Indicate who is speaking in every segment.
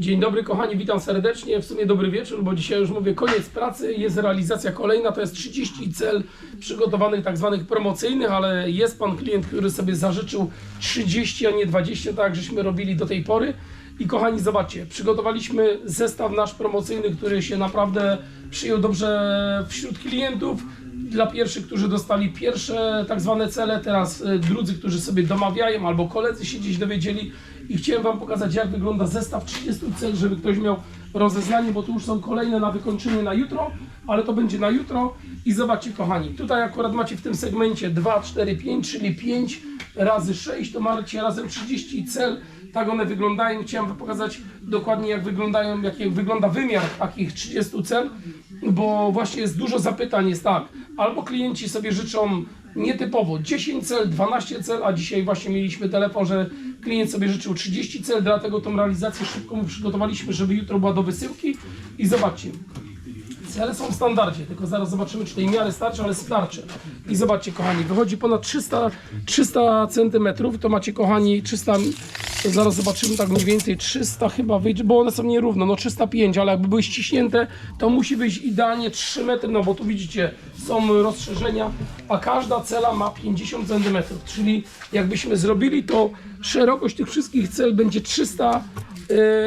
Speaker 1: Dzień dobry kochani, witam serdecznie. W sumie dobry wieczór, bo dzisiaj już mówię koniec pracy, jest realizacja kolejna, to jest 30 cel przygotowanych tak zwanych promocyjnych, ale jest pan klient, który sobie zażyczył 30, a nie 20, tak żeśmy robili do tej pory. I kochani, zobaczcie, przygotowaliśmy zestaw nasz promocyjny, który się naprawdę przyjął dobrze wśród klientów. Dla pierwszych, którzy dostali pierwsze tak zwane cele, teraz y, drudzy, którzy sobie domawiają, albo koledzy się gdzieś dowiedzieli. I chciałem Wam pokazać, jak wygląda zestaw 30 cel, żeby ktoś miał rozeznanie, bo tu już są kolejne na wykończenie na jutro, ale to będzie na jutro. I zobaczcie, kochani, tutaj akurat macie w tym segmencie 2, 4, 5, czyli 5 razy 6, to macie razem 30 cel. Tak one wyglądają. Chciałem Wam pokazać dokładnie, jak wyglądają, jaki wygląda wymiar takich 30 cel, bo właśnie jest dużo zapytań. Jest tak, albo klienci sobie życzą nietypowo 10 cel, 12 cel, a dzisiaj właśnie mieliśmy telefon, że klient sobie życzył 30 cel, dlatego tą realizację szybko przygotowaliśmy, żeby jutro była do wysyłki. I zobaczcie, Cele są w standardzie, tylko zaraz zobaczymy, czy tej miary starczy, ale starczy. I zobaczcie, kochani, wychodzi ponad 300, 300 cm, to macie, kochani, 300, to zaraz zobaczymy tak mniej więcej, 300 chyba wyjdzie, bo one są nierówno, no 305, ale jakby były ściśnięte, to musi być idealnie 3 metry, no bo tu widzicie, są rozszerzenia, a każda cela ma 50 cm, czyli jakbyśmy zrobili to, szerokość tych wszystkich cel będzie 300 Yy,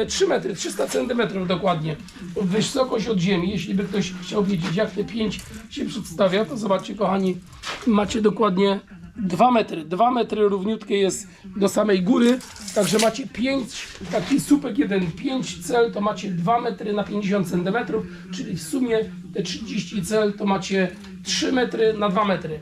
Speaker 1: 3 metry, 300 centymetrów dokładnie. Wysokość od ziemi. Jeśli by ktoś chciał wiedzieć, jak te 5 się przedstawia, to zobaczcie, kochani, macie dokładnie 2 metry. 2 metry równiutkie jest do samej góry. Także macie 5, taki słupek jeden, 5 cel, to macie 2 metry na 50 centymetrów, czyli w sumie te 30 cel to macie 3 metry na 2 metry.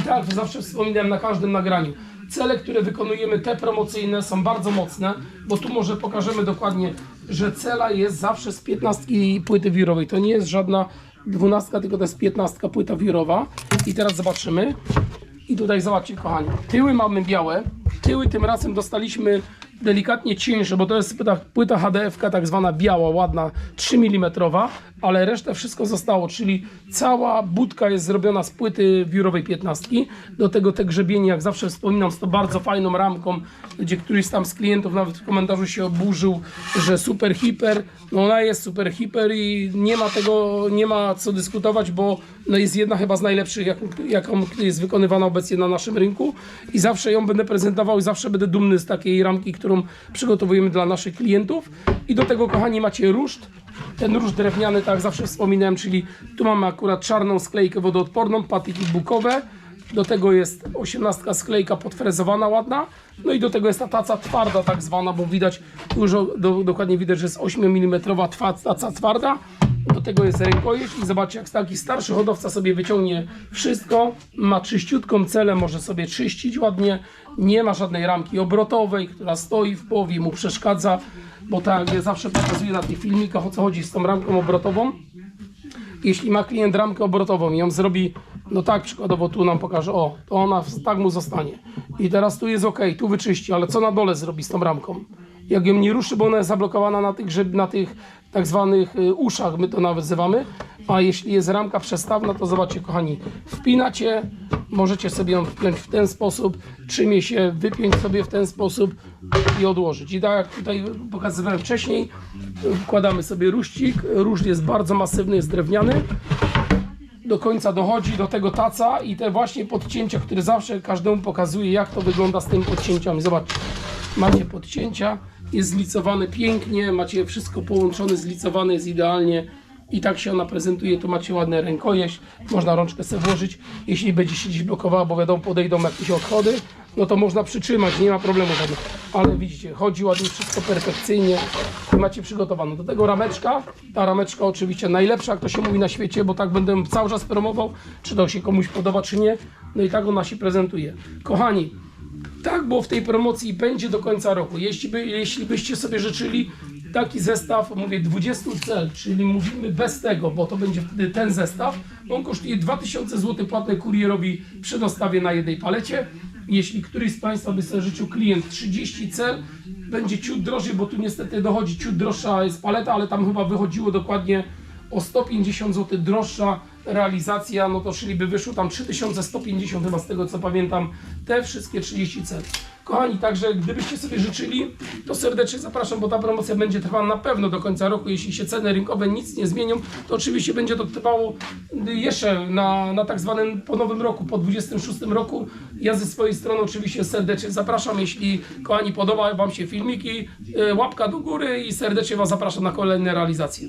Speaker 1: I tak, to zawsze wspominałem na każdym nagraniu. Cele, które wykonujemy, te promocyjne, są bardzo mocne, bo tu może pokażemy dokładnie, że cela jest zawsze z 15 płyty wirowej. To nie jest żadna 12, tylko to jest 15 płyta wirowa. I teraz zobaczymy. I tutaj zobaczcie, kochani, tyły mamy białe. Tyły tym razem dostaliśmy delikatnie cieńsze, bo to jest płyta, płyta HDF, tak zwana biała, ładna, 3 mm, ale resztę wszystko zostało, czyli cała budka jest zrobiona z płyty wiórowej 15. Do tego te grzebienie, jak zawsze wspominam, z to bardzo fajną ramką, gdzie któryś tam z klientów nawet w komentarzu się oburzył, że super hiper. No ona jest super hiper i nie ma tego, nie ma co dyskutować, bo no jest jedna chyba z najlepszych, jaką, jaką jest wykonywana obecnie na naszym rynku i zawsze ją będę prezentował i zawsze będę dumny z takiej ramki, którą przygotowujemy dla naszych klientów. I do tego, kochani, macie ruszt. Ten róż drewniany, tak jak zawsze wspominałem, czyli tu mamy akurat czarną sklejkę wodoodporną, patyki bukowe. Do tego jest 18 sklejka podfrezowana, ładna. No i do tego jest ta taca twarda, tak zwana, bo widać, dużo do, dokładnie widać, że jest 8 mm taca twarda. Do tego jest rękojeść i zobaczcie, jak taki starszy hodowca sobie wyciągnie wszystko, ma czyściutką celę, może sobie czyścić ładnie, nie ma żadnej ramki obrotowej, która stoi w połowie, mu przeszkadza, bo tak jak ja zawsze pokazuję na tych filmikach, o co chodzi z tą ramką obrotową. Jeśli ma klient ramkę obrotową i ją zrobi, no tak, przykładowo tu nam pokaże, o, to ona tak mu zostanie. I teraz tu jest ok, tu wyczyści, ale co na dole zrobi z tą ramką? Jak ją nie ruszy, bo ona jest zablokowana na tych, na tych tak zwanych y, uszach, my to nazywamy, a jeśli jest ramka przestawna, to zobaczcie kochani, wpinacie, możecie sobie ją wpiąć w ten sposób, trzymie się, wypiąć sobie w ten sposób i odłożyć. I tak jak tutaj pokazywałem wcześniej, wkładamy sobie ruścik, róż jest bardzo masywny, jest drewniany, do końca dochodzi do tego taca i te właśnie podcięcia, które zawsze każdemu pokazuje, jak to wygląda z tymi podcięciami. Zobaczcie, macie podcięcia, jest zlicowane pięknie, macie wszystko połączone, zlicowane jest idealnie i tak się ona prezentuje. Tu macie ładne rękojeść, można rączkę sobie włożyć. Jeśli będzie się gdzieś blokowała, bo wiadomo, podejdą jakieś odchody, no to można przytrzymać, nie ma problemu żadnych. Ale widzicie, chodzi ładnie, wszystko perfekcyjnie i macie przygotowane. Do tego rameczka, ta rameczka oczywiście najlepsza, jak to się mówi na świecie, bo tak będę cały czas promował, czy to się komuś podoba, czy nie. No i tak ona się prezentuje. Kochani, tak było w tej promocji będzie do końca roku. Jeśli, by, jeśli byście sobie życzyli taki zestaw, mówię 20 cel, czyli mówimy bez tego, bo to będzie wtedy ten zestaw, on kosztuje 2000 zł płatne kurierowi przy dostawie na jednej palecie. Jeśli któryś z Państwa by sobie życzył klient 30 cel, będzie ciut drożej, bo tu niestety dochodzi ciut droższa jest paleta, ale tam chyba wychodziło dokładnie o 150 zł droższa realizacja, no to czyli by wyszło tam 3150 chyba z tego co pamiętam, te wszystkie 30 cel. Kochani, także gdybyście sobie życzyli, to serdecznie zapraszam, bo ta promocja będzie trwała na pewno do końca roku. Jeśli się ceny rynkowe nic nie zmienią, to oczywiście będzie to trwało jeszcze na, na tak zwanym po nowym roku, po 26 roku. Ja ze swojej strony oczywiście serdecznie zapraszam. Jeśli kochani podoba Wam się filmiki, y, łapka do góry i serdecznie Was zapraszam na kolejne realizacje.